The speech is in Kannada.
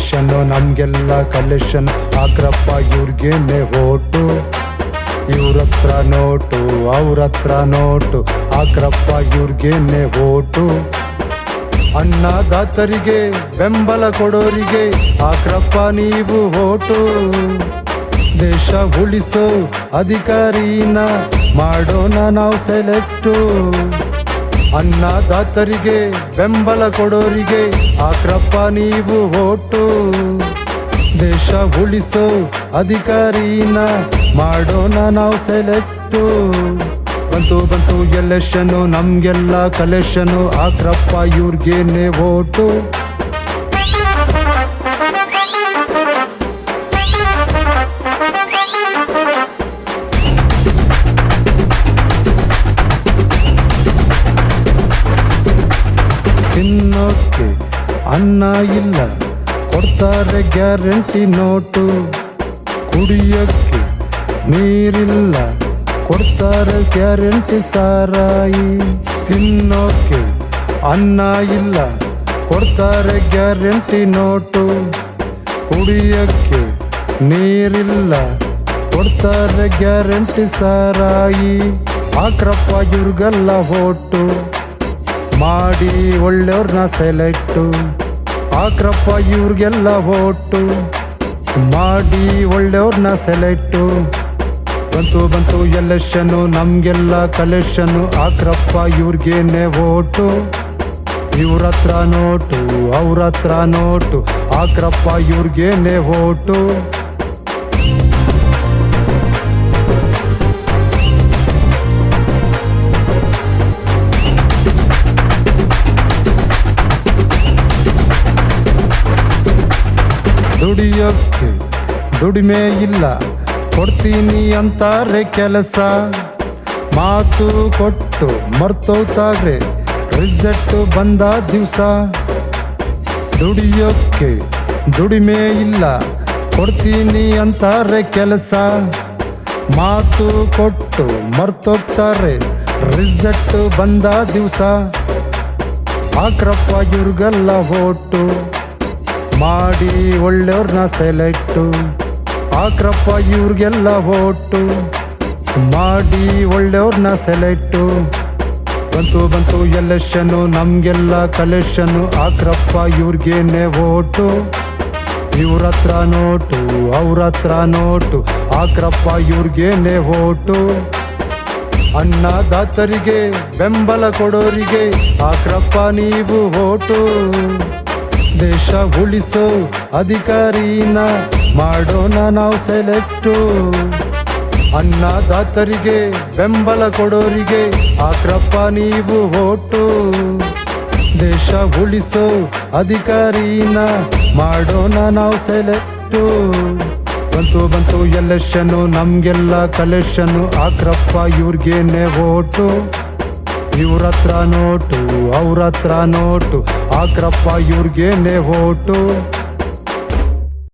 ಎಲೆಕ್ಷನ್ ನಮ್ಗೆಲ್ಲ ಕಲೆಕ್ಷನ್ ಹಾಕ್ರಪ್ಪ ಇವ್ರಿಗೇನೆ ಓಟು. ಇವ್ರ ಹತ್ರ ನೋಟು ಅವ್ರ ಹತ್ರ ನೋಟು. ಹಾಕ್ರಪ್ಪ ಇವ್ರಿಗೇನೆ ಓಟು. ಅನ್ನದಾತರಿಗೆ ಬೆಂಬಲ ಕೊಡೋರಿಗೆ ಆಕ್ರಪ್ಪ ನೀವು ಓಟು. ದೇಶ ಉಳಿಸೋ ಅಧಿಕಾರಿನ ಮಾಡೋಣ ನಾವು ಸೆಲೆಕ್ಟು. ಅನ್ನದಾತರಿಗೆ ಬೆಂಬಲ ಕೊಡೋರಿಗೆ ಆಕ್ರಪ್ಪ ನೀವು ಓಟು. ದೇಶ ಉಳಿಸೋ ಅಧಿಕಾರಿನ ಮಾಡೋಣ ನಾವು ಸೆಲೆಕ್ಟು. ಬಂತು ಬಂತು ಎಲೆಕ್ಷನು ನಮ್ಗೆಲ್ಲ ಕಲೆಕ್ಷನು, ಆಕ್ರಪ್ಪ ಇವ್ರಿಗೇನೆ ಓಟು. ಅನ್ನ ಇಲ್ಲ, ಕೊಡ್ತಾರೆ ಗ್ಯಾರಂಟಿ ನೋಟು. ಕುಡಿಯೋಕ್ಕೆ ನೀರಿಲ್ಲ, ಕೊಡ್ತಾರೆ ಗ್ಯಾರಂಟಿ ಸಾರಾಯಿ. ತಿನ್ನೋಕೆ ಅನ್ನ ಇಲ್ಲ, ಕೊಡ್ತಾರೆ ಗ್ಯಾರಂಟಿ ನೋಟು. ಕುಡಿಯೋಕ್ಕೆ ನೀರಿಲ್ಲ, ಕೊಡ್ತಾರೆ ಗ್ಯಾರಂಟಿ ಸಾರಾಯಿ. ಹಾಕ್ರಪ್ಪ ಇವ್ರಿಗೆಲ್ಲ ಓಟು. ಮಾಡಿ ಒಳ್ಳೆಯವ್ರನ್ನ ಸೆಲೆಕ್ಟು. ಆಕ್ರಪ್ಪ ಇವ್ರಿಗೆಲ್ಲ ಓಟು ಮಾಡಿ ಒಳ್ಳೆಯವ್ರನ್ನ ಸೆಲೆಕ್ಟು. ಬಂತು ಬಂತು ಎಲೆಕ್ಷನು, ನಮಗೆಲ್ಲ ಕಲೆಕ್ಷನು. ಆಕ್ರಪ್ಪ ಇವ್ರಿಗೇನೆ ಓಟು ಇವ್ರ ಹತ್ರ ನೋಟು ಅವ್ರ ಹತ್ರ ನೋಟು. ಆಕ್ರಪ್ಪ ಇವ್ರಿಗೇನೆ ಓಟು ದುಡಿಯೋಕ್ಕೆ ದುಡಿಮೆ ಇಲ್ಲ. ಕೊಡ್ತೀನಿ ಅಂತಾರೆ ಕೆಲಸ. ಮಾತು ಕೊಟ್ಟು ಮರ್ತೋಗ್ತಾರೆ ರಿಸಲ್ಟ್ ಬಂದ ದಿವಸ. ದುಡಿಯೋಕ್ಕೆ ದುಡಿಮೆ ಇಲ್ಲ. ಕೊಡ್ತೀನಿ ಅಂತಾರೆ ಕೆಲಸ. ಮಾತು ಕೊಟ್ಟು ಮರ್ತೋಗ್ತಾರೆ ರಿಸಲ್ಟ್ ಬಂದ ದಿವಸ. ಆಕ್ರಪ್ಪ ಇವ್ರಿಗೆಲ್ಲ ಓಟು. ಮಾಡಿ ಒಳ್ಳೆಯವ್ರನ್ನ ಸೆಲೆಕ್ಟು. ಆಕ್ರಪ್ಪ ಇವ್ರಿಗೆಲ್ಲ ಓಟು ಮಾಡಿ ಒಳ್ಳೆಯವ್ರನ್ನ ಸೆಲೆಕ್ಟು. ಬಂತು ಬಂತು ಎಲೆಕ್ಷನ್ನು ನಮಗೆಲ್ಲ ಕಲೆಕ್ಷನ್ನು ಆಕ್ರಪ್ಪ ಇವ್ರಿಗೇನೆ ಓಟು ಇವ್ರ ಹತ್ರ ನೋಟು ಅವ್ರ ಹತ್ರ ನೋಟು. ಹಾಕ್ರಪ್ಪ ಇವ್ರಿಗೇನೆ ಓಟು ಅನ್ನದಾತರಿಗೆ ಬೆಂಬಲ ಕೊಡೋರಿಗೆ ಆಕ್ರಪ್ಪ ನೀವು ಓಟು ದೇಶ ಉಳಿಸೋ ಅಧಿಕಾರಿನ ಮಾಡೋಣ ನಾವು ಸೆಲೆಕ್ಟು. ಅನ್ನದಾತರಿಗೆ ಬೆಂಬಲ ಕೊಡೋರಿಗೆ ಆಕ್ರಪ್ಪ ನೀವು ಓಟು. ದೇಶ ಉಳಿಸೋ ಅಧಿಕಾರಿನ ಮಾಡೋಣ ನಾವು ಸೆಲೆಕ್ಟು. ಬಂತು ಬಂತು ಎಲೆಕ್ಷನು ನಮ್ಗೆಲ್ಲ ಕಲೆಕ್ಷನು ಆಕ್ರಪ್ಪ ಇವ್ರಿಗೇನೆ ಓಟು. ಇವ್ರ ಹತ್ರ ನೋಟು ಅವ್ರತ್ರ ನೋಟು. ಆಕ್ರಪ್ಪ ಇವ್ರಿಗೇನೆ ಓಟು